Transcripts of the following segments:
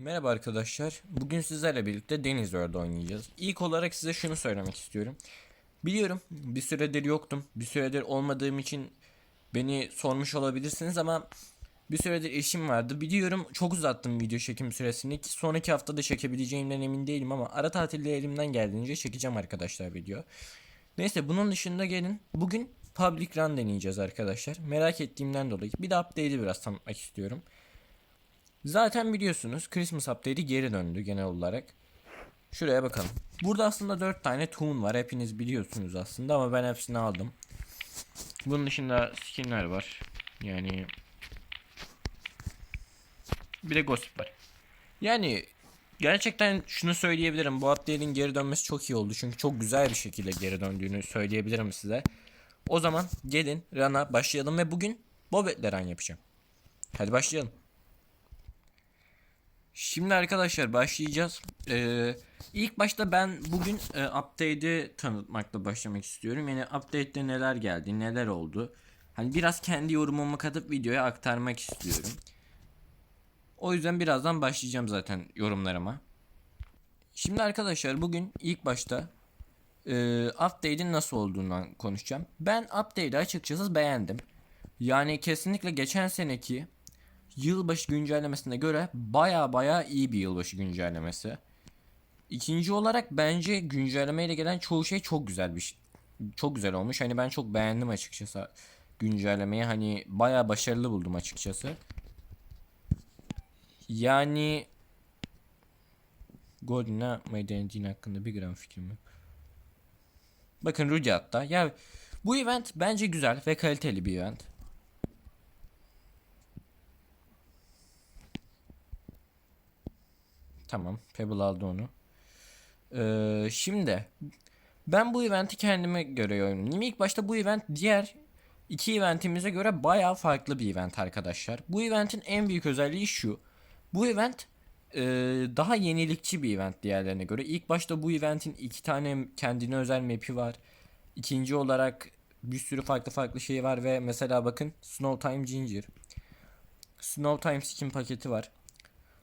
Merhaba arkadaşlar. Bugün sizlerle birlikte Deniz World oynayacağız. İlk olarak size şunu söylemek istiyorum. Biliyorum bir süredir yoktum. Bir süredir olmadığım için beni sormuş olabilirsiniz ama bir süredir işim vardı. Biliyorum çok uzattım video çekim süresini. Ki Sonraki haftada çekebileceğimden emin değilim ama ara tatilde elimden geldiğince çekeceğim arkadaşlar video. Neyse bunun dışında gelin. Bugün Public Run deneyeceğiz arkadaşlar. Merak ettiğimden dolayı. Bir de update'i biraz tanıtmak istiyorum. Zaten biliyorsunuz Christmas update'i geri döndü genel olarak. Şuraya bakalım. Burada aslında 4 tane toon var. Hepiniz biliyorsunuz aslında ama ben hepsini aldım. Bunun dışında skinler var. Yani bir de gossip var. Yani gerçekten şunu söyleyebilirim. Bu update'in geri dönmesi çok iyi oldu. Çünkü çok güzel bir şekilde geri döndüğünü söyleyebilirim size. O zaman gelin Run'a başlayalım ve bugün Bobet'le Run yapacağım. Hadi başlayalım. Şimdi arkadaşlar başlayacağız. Ee, ilk başta ben bugün e, update'i tanıtmakla başlamak istiyorum. Yani update'te neler geldi, neler oldu. Hani biraz kendi yorumumu katıp videoya aktarmak istiyorum. O yüzden birazdan başlayacağım zaten yorumlarıma. Şimdi arkadaşlar bugün ilk başta e, update'in nasıl olduğundan konuşacağım. Ben update'i açıkçası beğendim. Yani kesinlikle geçen seneki yılbaşı güncellemesine göre baya baya iyi bir yılbaşı güncellemesi. İkinci olarak bence güncellemeyle gelen çoğu şey çok güzel bir şey. Çok güzel olmuş. Hani ben çok beğendim açıkçası güncellemeyi. Hani baya başarılı buldum açıkçası. Yani Golden ne yapmayı denediğin hakkında bir gram fikrim yok. Bakın Rudy hatta. Ya bu event bence güzel ve kaliteli bir event. Tamam. Pebble aldı onu. Ee, şimdi ben bu eventi kendime göre oynuyorum. İlk başta bu event diğer iki eventimize göre bayağı farklı bir event arkadaşlar. Bu eventin en büyük özelliği şu. Bu event e, daha yenilikçi bir event diğerlerine göre. İlk başta bu eventin iki tane kendine özel map'i var. İkinci olarak bir sürü farklı farklı şey var ve mesela bakın Snow Time Ginger. Snow Time skin paketi var.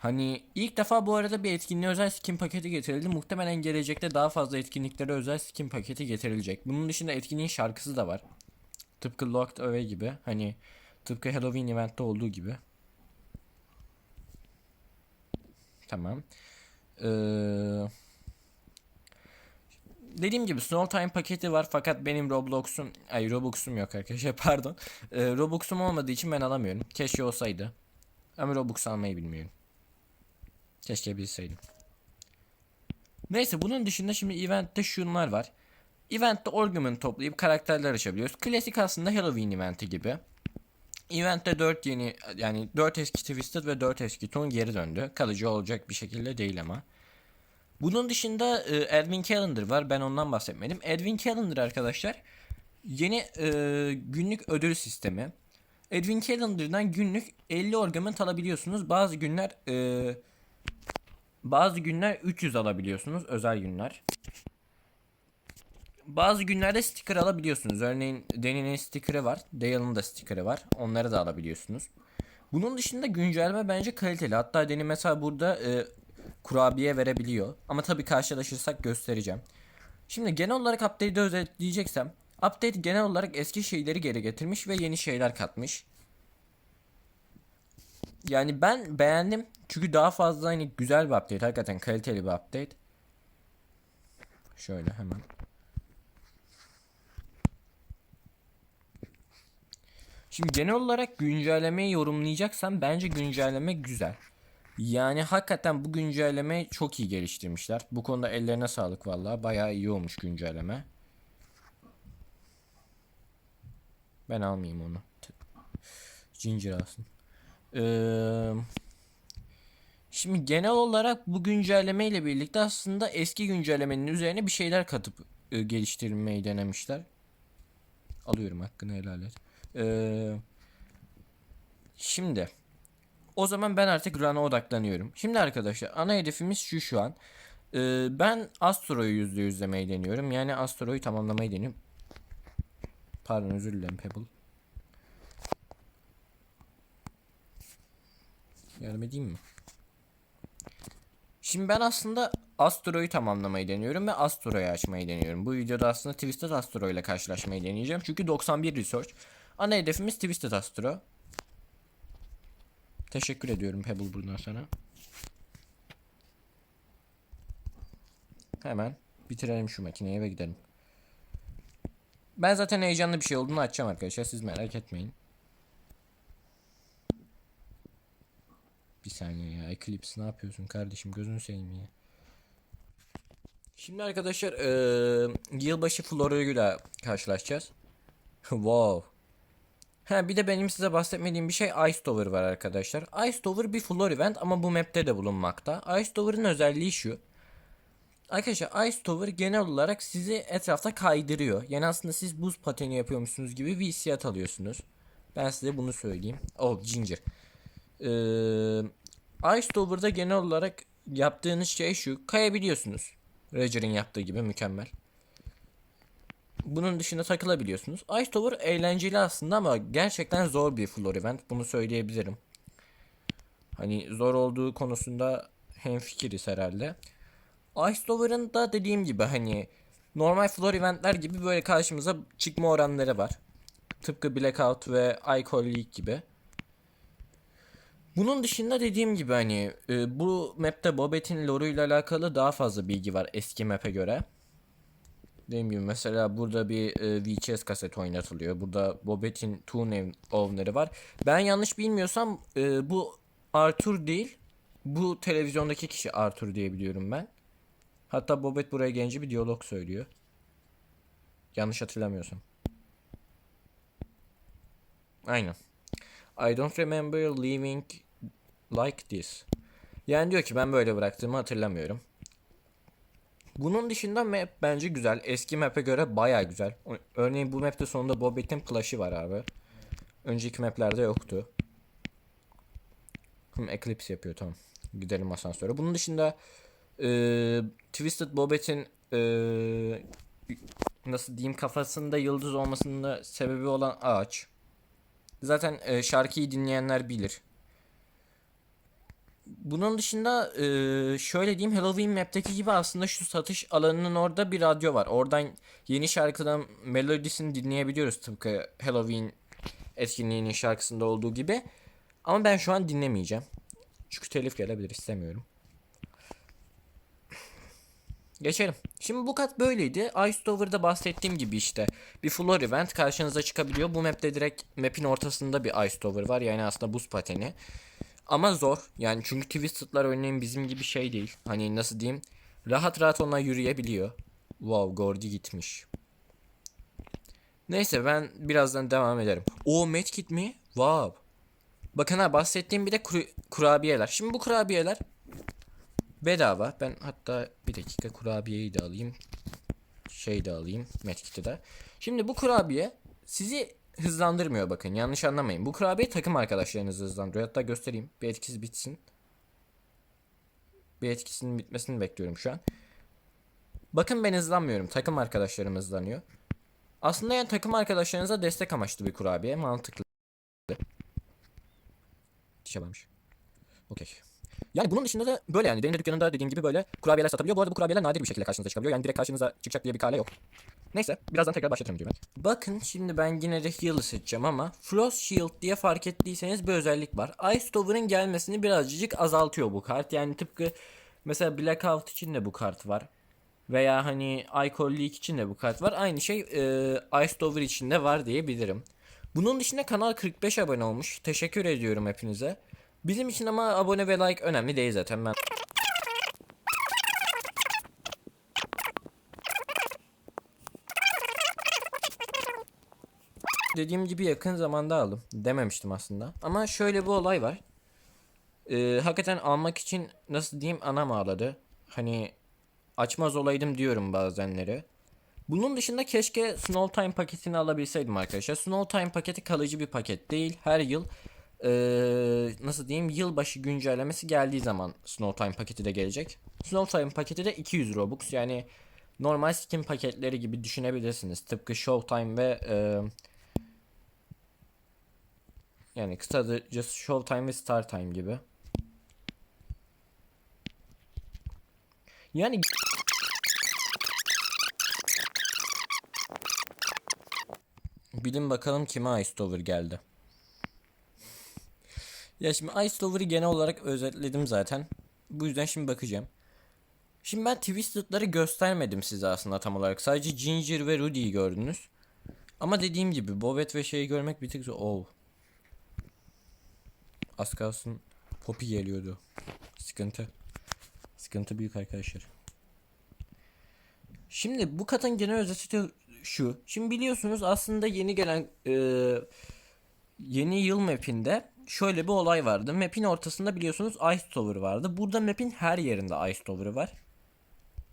Hani ilk defa bu arada bir etkinliğe özel skin paketi getirildi. Muhtemelen gelecekte daha fazla etkinliklere özel skin paketi getirilecek. Bunun dışında etkinliğin şarkısı da var. Tıpkı Locked Away gibi. Hani tıpkı Halloween eventte olduğu gibi. Tamam. Ee, dediğim gibi Snow Time paketi var fakat benim Roblox'um ay Robux'um yok arkadaşlar pardon. Ee, Robux'um olmadığı için ben alamıyorum. Keşke olsaydı. Ama Robux almayı bilmiyorum. Keşke bilseydim. Neyse bunun dışında şimdi eventte şunlar var. Eventte ornament toplayıp karakterler açabiliyoruz. Klasik aslında Halloween eventi gibi. Eventte 4 yeni yani 4 eski Twisted ve 4 eski Toon geri döndü. Kalıcı olacak bir şekilde değil ama. Bunun dışında e, Edwin Calendar var. Ben ondan bahsetmedim. Edwin Calendar arkadaşlar yeni e, günlük ödül sistemi. Edwin Calendar'dan günlük 50 ornament alabiliyorsunuz. Bazı günler e, bazı günler 300 alabiliyorsunuz özel günler. Bazı günlerde sticker alabiliyorsunuz. Örneğin Dani'nin sticker'ı var. Dale'ın da sticker'ı var. Onları da alabiliyorsunuz. Bunun dışında güncelleme bence kaliteli. Hatta Dani mesela burada e, kurabiye verebiliyor. Ama tabii karşılaşırsak göstereceğim. Şimdi genel olarak update'i özetleyeceksem Update genel olarak eski şeyleri geri getirmiş ve yeni şeyler katmış. Yani ben beğendim. Çünkü daha fazla hani güzel bir update. Hakikaten kaliteli bir update. Şöyle hemen. Şimdi genel olarak güncellemeyi yorumlayacaksam bence güncelleme güzel. Yani hakikaten bu güncellemeyi çok iyi geliştirmişler. Bu konuda ellerine sağlık vallahi. Bayağı iyi olmuş güncelleme. Ben almayayım onu. Ginger alsın. Şimdi genel olarak bu güncelleme ile birlikte aslında eski güncellemenin üzerine bir şeyler katıp e, geliştirmeyi denemişler. Alıyorum hakkını helal et. Ee, şimdi o zaman ben artık run'a odaklanıyorum. Şimdi arkadaşlar ana hedefimiz şu şu an. Ee, ben Astro'yu %100 demeyi deniyorum. Yani Astro'yu tamamlamayı deniyorum. Pardon özür dilerim Pebble. Yardım edeyim mi? Şimdi ben aslında Astro'yu tamamlamayı deniyorum ve Astro'yu açmayı deniyorum. Bu videoda aslında Twisted Astro ile karşılaşmayı deneyeceğim. Çünkü 91 research. Ana hedefimiz Twisted Astro. Teşekkür ediyorum Pebble buradan sana. Hemen bitirelim şu makineyi ve gidelim. Ben zaten heyecanlı bir şey olduğunu açacağım arkadaşlar. Siz merak etmeyin. Bir saniye ya. Eclipse ne yapıyorsun kardeşim? Gözünü seveyim ya. Şimdi arkadaşlar eee yılbaşı floruyla karşılaşacağız. wow. Ha bir de benim size bahsetmediğim bir şey Ice Tower var arkadaşlar. Ice Tower bir floor event ama bu map'te de bulunmakta. Ice Tower'ın özelliği şu. Arkadaşlar Ice Tower genel olarak sizi etrafta kaydırıyor. Yani aslında siz buz pateni yapıyormuşsunuz gibi bir hissiyat alıyorsunuz. Ben size bunu söyleyeyim. Oh Ginger. Ee, Ice Tower'da genel olarak yaptığınız şey şu. Kayabiliyorsunuz. Roger'ın yaptığı gibi mükemmel. Bunun dışında takılabiliyorsunuz. Ice Tower eğlenceli aslında ama gerçekten zor bir floor event. Bunu söyleyebilirim. Hani zor olduğu konusunda hemfikiriz herhalde. Ice Tower'ın da dediğim gibi hani normal floor eventler gibi böyle karşımıza çıkma oranları var. Tıpkı Blackout ve Icon League gibi. Bunun dışında dediğim gibi hani e, bu map'te Bobet'in lore ile alakalı daha fazla bilgi var eski map'e göre. Dediğim gibi mesela burada bir e, VHS kaset oynatılıyor. Burada Bobet'in Toon Owner'ı var. Ben yanlış bilmiyorsam e, bu Arthur değil. Bu televizyondaki kişi Arthur diye biliyorum ben. Hatta Bobet buraya gelince bir diyalog söylüyor. Yanlış hatırlamıyorsam. Aynen. I don't remember leaving like this. Yani diyor ki ben böyle bıraktığımı hatırlamıyorum. Bunun dışında map bence güzel. Eski map'e göre baya güzel. Örneğin bu map'te sonunda Bobet'in plush'ı var abi. Önceki map'lerde yoktu. Hı, Eclipse yapıyor tamam. Gidelim asansöre. Bunun dışında eee, Twisted Bobet'in eee, nasıl diyeyim kafasında yıldız olmasının sebebi olan ağaç. Zaten e, şarkıyı dinleyenler bilir. Bunun dışında e, şöyle diyeyim Halloween map'teki gibi aslında şu satış alanının orada bir radyo var. Oradan yeni şarkıdan melodisini dinleyebiliyoruz tıpkı Halloween etkinliğinin şarkısında olduğu gibi. Ama ben şu an dinlemeyeceğim. Çünkü telif gelebilir istemiyorum. Geçelim. Şimdi bu kat böyleydi. Ice Tower'da bahsettiğim gibi işte bir floor event karşınıza çıkabiliyor. Bu map'te direkt map'in ortasında bir Ice Tower var. Yani aslında buz pateni. Ama zor. Yani çünkü Twisted'lar örneğin bizim gibi şey değil. Hani nasıl diyeyim? Rahat rahat ona yürüyebiliyor. Wow, Gordy gitmiş. Neyse ben birazdan devam ederim. O medkit mi? Wow. Bakın ha bahsettiğim bir de kuru- kurabiyeler. Şimdi bu kurabiyeler bedava. Ben hatta bir dakika kurabiyeyi de alayım. Şey de alayım. Medkit'i de. Şimdi bu kurabiye sizi hızlandırmıyor bakın. Yanlış anlamayın. Bu kurabiye takım arkadaşlarınızı hızlandırıyor. Hatta göstereyim. Bir etkisi bitsin. Bir etkisinin bitmesini bekliyorum şu an. Bakın ben hızlanmıyorum. Takım arkadaşlarım hızlanıyor. Aslında yani takım arkadaşlarınıza destek amaçlı bir kurabiye. Mantıklı. Dişe varmış. Okey. Yani bunun dışında da böyle yani. Benim de dükkanında dediğim gibi böyle kurabiyeler satabiliyor. Bu arada bu kurabiyeler nadir bir şekilde karşınıza çıkabiliyor. Yani direkt karşınıza çıkacak diye bir kale yok. Neyse birazdan tekrar başlatırım diyorum. Bakın şimdi ben yine de Heal'ı seçeceğim ama Frost Shield diye fark ettiyseniz bir özellik var. Ice Tower'ın gelmesini birazcık azaltıyor bu kart. Yani tıpkı mesela Blackout için de bu kart var. Veya hani Icon League için de bu kart var. Aynı şey e, Ice Tower için de var diyebilirim. Bunun dışında kanal 45 abone olmuş. Teşekkür ediyorum hepinize. Bizim için ama abone ve like önemli değil zaten ben. Dediğim gibi yakın zamanda aldım. Dememiştim aslında. Ama şöyle bir olay var. Ee, hakikaten almak için nasıl diyeyim anam ağladı. Hani açmaz olaydım diyorum bazenleri. Bunun dışında keşke Snow Time paketini alabilseydim arkadaşlar. Snow Time paketi kalıcı bir paket değil. Her yıl eee, nasıl diyeyim yılbaşı güncellemesi geldiği zaman Snow Time paketi de gelecek. Snow Time paketi de 200 Robux yani normal skin paketleri gibi düşünebilirsiniz. Tıpkı Showtime ve eee yani kısacası Showtime ve Startime gibi. Yani Bilin bakalım kime Ice Tower geldi. Ya şimdi Ice Tower'ı genel olarak özetledim zaten. Bu yüzden şimdi bakacağım. Şimdi ben Twisted'ları göstermedim size aslında tam olarak. Sadece Ginger ve Rudy'yi gördünüz. Ama dediğim gibi Bobet ve şeyi görmek bir tık zor. Oh. Az kalsın Poppy geliyordu. Sıkıntı. Sıkıntı büyük arkadaşlar. Şimdi bu katın genel özeti şu. Şimdi biliyorsunuz aslında yeni gelen e, yeni yıl map'inde şöyle bir olay vardı. Map'in ortasında biliyorsunuz Ice Tower vardı. Burada map'in her yerinde Ice Tower var.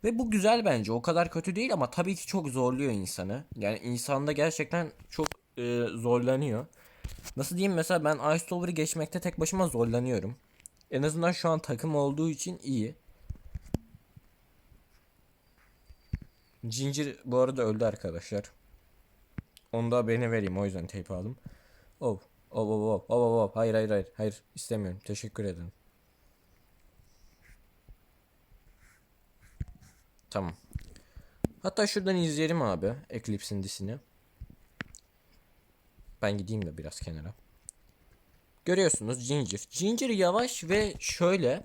Ve bu güzel bence. O kadar kötü değil ama tabii ki çok zorluyor insanı. Yani insanda gerçekten çok e, zorlanıyor. Nasıl diyeyim mesela ben Ice Tower'ı geçmekte tek başıma zorlanıyorum. En azından şu an takım olduğu için iyi. Ginger bu arada öldü arkadaşlar. Onu da haberini vereyim o yüzden tape aldım. Oh. Oh oh oh oh oh hayır hayır hayır hayır istemiyorum teşekkür ederim. Tamam. Hatta şuradan izleyelim abi Eclipse'in disini. Ben gideyim de biraz kenara. Görüyorsunuz Ginger. Ginger yavaş ve şöyle.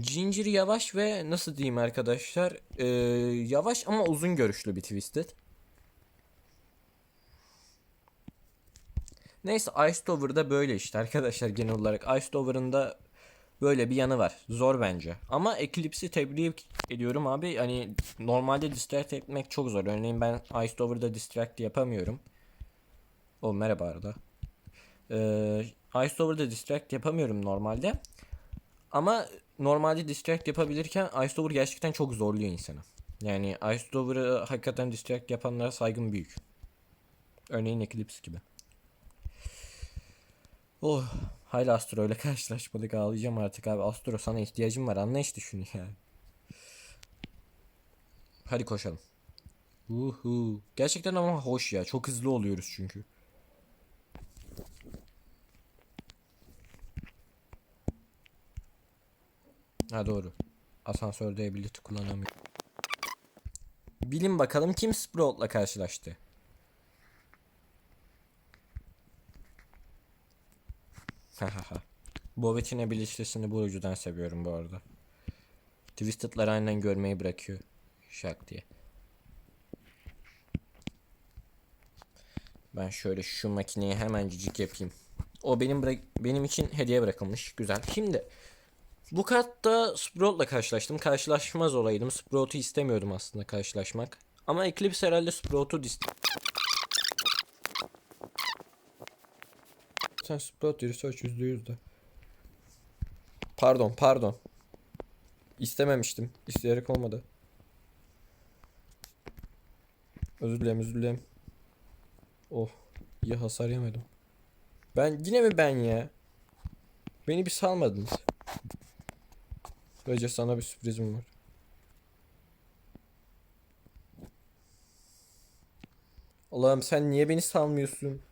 Ginger yavaş ve nasıl diyeyim arkadaşlar? Ee, yavaş ama uzun görüşlü bir Twisted. Neyse Ice Tower'da böyle işte arkadaşlar genel olarak Ice Tower'ın da böyle bir yanı var. Zor bence. Ama Eclipse'i tebrik ediyorum abi. Hani normalde distract etmek çok zor. Örneğin ben Ice Tower'da distract yapamıyorum. O merhaba arada. Ee, Ice Tower'da distract yapamıyorum normalde. Ama normalde distract yapabilirken Ice Tower gerçekten çok zorluyor insanı. Yani Ice Tower'ı hakikaten distract yapanlara saygım büyük. Örneğin Eclipse gibi. Oh, hala Astro ile karşılaşmadık ağlayacağım artık abi. Astro sana ihtiyacım var anla işte şunu ya. Hadi koşalım. Uhu. Gerçekten ama hoş ya. Çok hızlı oluyoruz çünkü. Ha doğru. Asansörde ability kullanamıyor. Bilin bakalım kim Sprout'la karşılaştı. Bovet'in ability'sini bu ucudan seviyorum bu arada. Twisted'ları aynen görmeyi bırakıyor. Şak diye. Ben şöyle şu makineyi hemencik yapayım. O benim benim için hediye bırakılmış. Güzel. Şimdi bu katta Sprout'la karşılaştım. Karşılaşmaz olaydım. Sprout'u istemiyordum aslında karşılaşmak. Ama Eclipse herhalde Sprout'u dis- Sen Sprout research %100 de. Pardon pardon. İstememiştim. İsteyerek olmadı. Özür dilerim özür dilerim. Oh iyi hasar yemedim. Ben yine mi ben ya? Beni bir salmadınız. Böylece sana bir sürprizim var. Allah'ım sen niye beni salmıyorsun?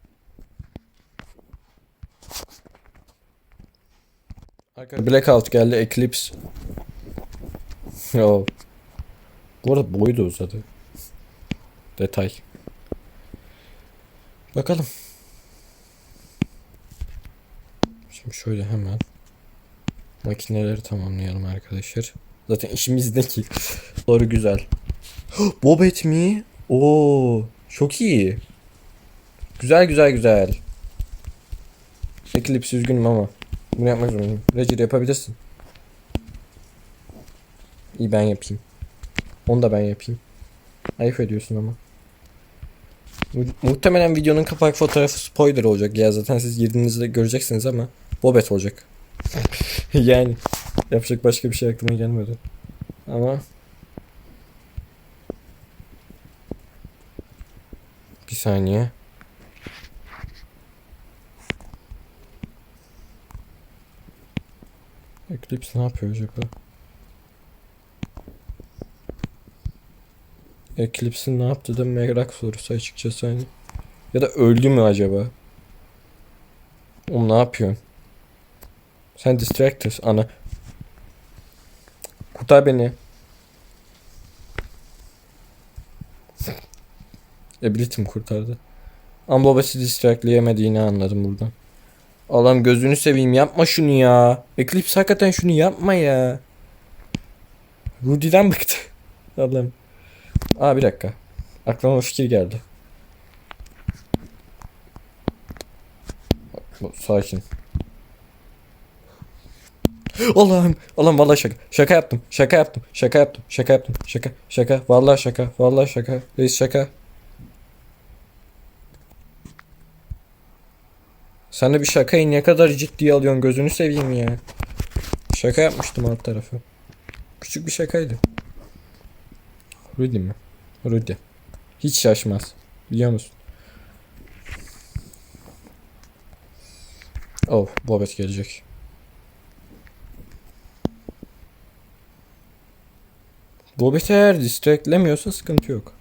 Arkadaşlar Blackout geldi Eclipse. Yo. Bu arada boyu da uzadı. Detay. Bakalım. Şimdi şöyle hemen makineleri tamamlayalım arkadaşlar. Zaten işimizdeki. Doğru güzel. Bobet mi? Oo, çok iyi. Güzel güzel güzel. Eclipse üzgünüm ama bunu yapmak zorundayım. Roger yapabilirsin. İyi ben yapayım. Onu da ben yapayım. Ayıp ediyorsun ama. Mu- muhtemelen videonun kapak fotoğrafı spoiler olacak ya zaten siz girdiğinizde göreceksiniz ama Bobet olacak. yani yapacak başka bir şey aklıma gelmedi. Ama bir saniye. Clips ne yapıyor acaba? Eclipse'in ne yaptı da merak sorusu açıkçası hani. Ya da öldü mü acaba? Oğlum ne yapıyorsun? Sen distractus ana. Kurtar beni. Ability'm kurtardı. Ama babası distractleyemediğini anladım buradan. Allah'ım gözünü seveyim yapma şunu ya. Eclipse hakikaten şunu yapma ya. Rudy'den bıktı. Allah'ım. Aa bir dakika. Aklıma bir fikir geldi. Sakin. Allah'ım. Allah'ım vallahi şaka. Şaka yaptım. Şaka yaptım. Şaka yaptım. Şaka yaptım. Şaka. Şaka. Vallahi şaka. Vallahi şaka. Reis şaka. Sen de bir şakayı ne kadar ciddiye alıyorsun gözünü seveyim ya. Şaka yapmıştım alt tarafı. Küçük bir şakaydı. Rudy mi? Rudy. Hiç şaşmaz. Biliyor musun? Oh, Bobet gelecek. Bobet eğer distractlemiyorsa sıkıntı yok.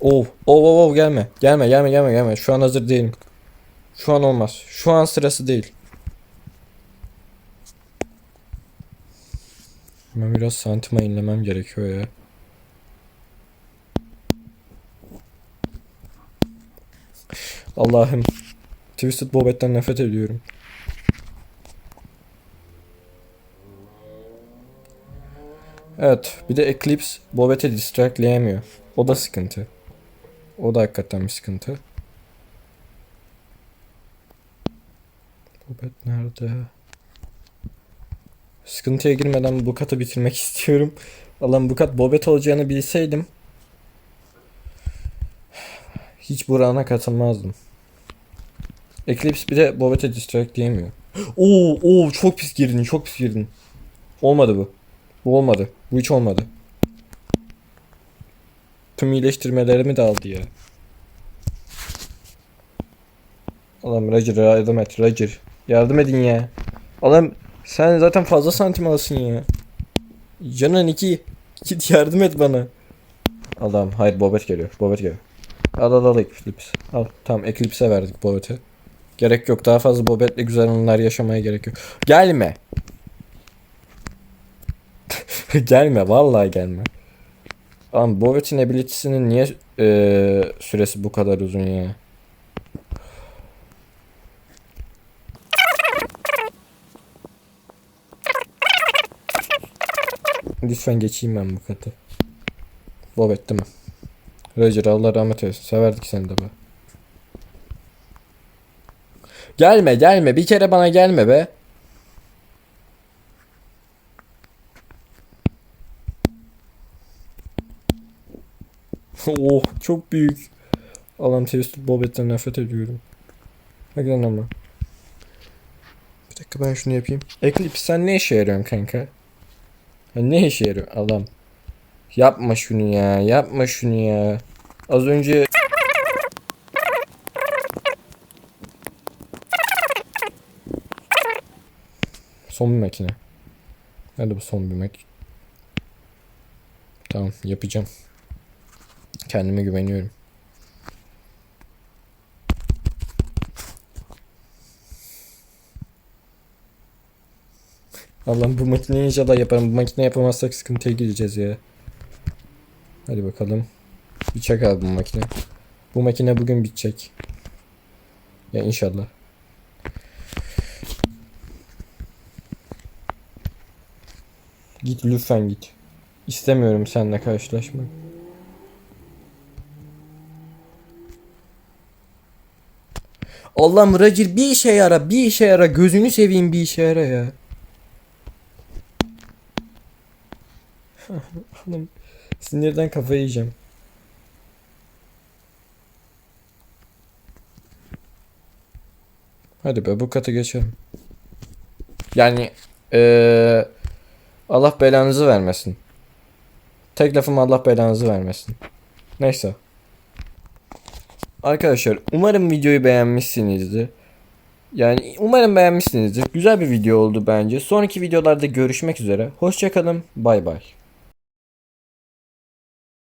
Oh, oh, oh, oh gelme. Gelme, gelme, gelme, gelme. Şu an hazır değilim. Şu an olmaz. Şu an sırası değil. Ben biraz santima inlemem gerekiyor ya. Allah'ım. Twisted Bobet'ten nefret ediyorum. Evet, bir de Eclipse Bobet'e distractleyemiyor. O da sıkıntı. O da hakikaten bir sıkıntı. Bobet nerede? Sıkıntıya girmeden bu katı bitirmek istiyorum. Allah'ım bu kat Bobet olacağını bilseydim hiç Burak'ına katılmazdım. Eclipse bir de Bobet'e distract diyemiyor. Oo, oo çok pis girdin, çok pis girdin. Olmadı bu. Bu olmadı. Bu hiç olmadı. Tüm iyileştirmelerimi de aldı ya. Allah'ım Roger yardım et Roger. Yardım edin ya. Allah'ım sen zaten fazla santim alsın ya. Canan iki. Git yardım et bana. Allah'ım hayır Bobet geliyor. Bobet geliyor. Al al al Eclipse. Al tamam Eclipse'e verdik Bobet'e. Gerek yok daha fazla Bobet'le güzel anılar yaşamaya gerek yok. Gelme. gelme vallahi gelme. Ama Bobet'in ability'sinin niye eee, süresi bu kadar uzun ya? Lütfen geçeyim ben bu katı. Bobet değil mi? Roger Allah rahmet eylesin. Severdik seni de be. Gelme gelme bir kere bana gelme be. oh çok büyük. Allah'ım Twisted Bobet'ten nefret ediyorum. Hakikaten ama. Bir dakika ben şunu yapayım. Eclipse sen ne işe yarıyorsun kanka? Ne işe yarıyor adam? Yapma şunu ya. Yapma şunu ya. Az önce Son bir makine. Nerede bu son bir mak? Tamam yapacağım. Kendime güveniyorum. Allah'ım bu makineyi inşallah yaparım. Bu makine yapamazsak sıkıntıya gireceğiz ya. Hadi bakalım. Çak al bu makine. Bu makine bugün bitecek. Ya inşallah. Git lütfen git. İstemiyorum seninle karşılaşmak. Allah'ım Roger bir işe yara bir işe yara gözünü seveyim bir işe yara ya. Sinirden kafayı yiyeceğim. Hadi be bu katı geçelim. Yani eee Allah belanızı vermesin. Tek lafım Allah belanızı vermesin. Neyse. Arkadaşlar umarım videoyu beğenmişsinizdir. Yani umarım beğenmişsinizdir. Güzel bir video oldu bence. Sonraki videolarda görüşmek üzere. Hoşçakalın. Bay bay.